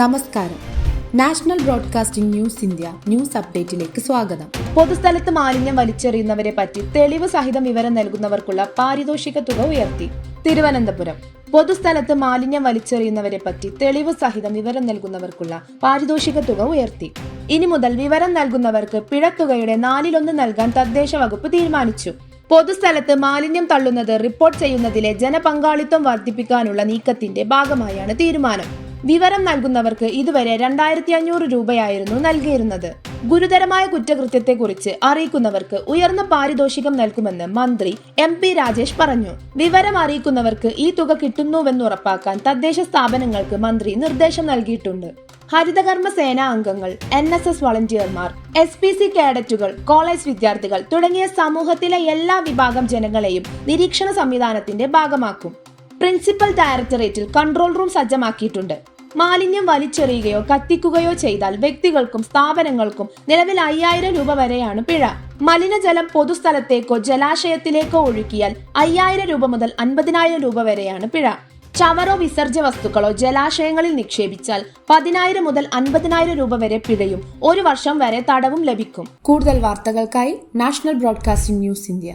നമസ്കാരം. National broadcasting news India news അപ്ഡേറ്റിലേക്ക് സ്വാഗതം. പൊതുസ്ഥലത്ത് മാലിന്യം വലിച്ചെറിയുന്നവരെ പറ്റി തെളിവ് സഹിതം വിവരം നൽകുന്നവർക്കുള്ള പാരിതോഷിക തുക ഉയർത്തി. തിരുവനന്തപുരം. പൊതുസ്ഥലത്ത് മാലിന്യം വലിച്ചെറിയുന്നവരെ പറ്റി തെളിവ് സഹിതം വിവരം നൽകുന്നവർക്കുള്ള പാരിതോഷിക തുക ഉയർത്തി. ഇനി മുതൽ വിവരം നൽകുന്നവർക്ക് പിഴത്തുകയുടെ നാലിലൊന്ന് നൽകാൻ തദ്ദേശ വകുപ്പ് തീരുമാനിച്ചു. പൊതുസ്ഥലത്ത് മാലിന്യം തള്ളുന്നത് റിപ്പോർട്ട് ചെയ്യുന്നതിലെ ജനപങ്കാളിത്തം വർദ്ധിപ്പിക്കാനുള്ള നീക്കത്തിന്റെ ഭാഗമായാണ് തീരുമാനം. വിവരം നൽകുന്നവർക്ക് ഇതുവരെ രണ്ടായിരത്തി അഞ്ഞൂറ് രൂപയായിരുന്നു നൽകിയിരുന്നത്. ഗുരുതരമായ കുറ്റകൃത്യത്തെക്കുറിച്ച് അറിയിക്കുന്നവർക്ക് ഉയർന്ന പാരിതോഷികം നൽകുമെന്ന് മന്ത്രി എം പി രാജേഷ് പറഞ്ഞു. വിവരം അറിയിക്കുന്നവർക്ക് ഈ തുക കിട്ടുന്നുവെന്ന് ഉറപ്പാക്കാൻ തദ്ദേശ സ്ഥാപനങ്ങൾക്ക് മന്ത്രി നിർദ്ദേശം നൽകിയിട്ടുണ്ട്. ഹരിതകർമ്മ സേനാ അംഗങ്ങൾ എൻ എസ് എസ് വളണ്ടിയർമാർ എസ് പി സി കേഡറ്റുകൾ കോളേജ് വിദ്യാർത്ഥികൾ തുടങ്ങിയ സമൂഹത്തിലെ എല്ലാ വിഭാഗം ജനങ്ങളെയും നിരീക്ഷണ സംവിധാനത്തിന്റെ ഭാഗമാക്കും. പ്രിൻസിപ്പൽ ഡയറക്ടറേറ്റിൽ കൺട്രോൾ റൂം സജ്ജമാക്കിയിട്ടുണ്ട്. മാലിന്യം വലിച്ചെറിയുകയോ കത്തിക്കുകയോ ചെയ്താൽ വ്യക്തികൾക്കും സ്ഥാപനങ്ങൾക്കും നിലവിൽ അയ്യായിരം രൂപ വരെയാണ് പിഴ. മലിനജലം പൊതുസ്ഥലത്തേക്കോ ജലാശയത്തിലേക്കോ ഒഴുക്കിയാൽ അയ്യായിരം രൂപ മുതൽ അൻപതിനായിരം രൂപ വരെയാണ് പിഴ. ചവറോ വിസർജ്യ വസ്തുക്കളോ ജലാശയങ്ങളിൽ നിക്ഷേപിച്ചാൽ പതിനായിരം മുതൽ അൻപതിനായിരം രൂപ വരെ പിഴയും ഒരു വർഷം വരെ തടവും ലഭിക്കും. കൂടുതൽ വാർത്തകൾക്കായി നാഷണൽ ബ്രോഡ്കാസ്റ്റിംഗ് ന്യൂസ് ഇന്ത്യ.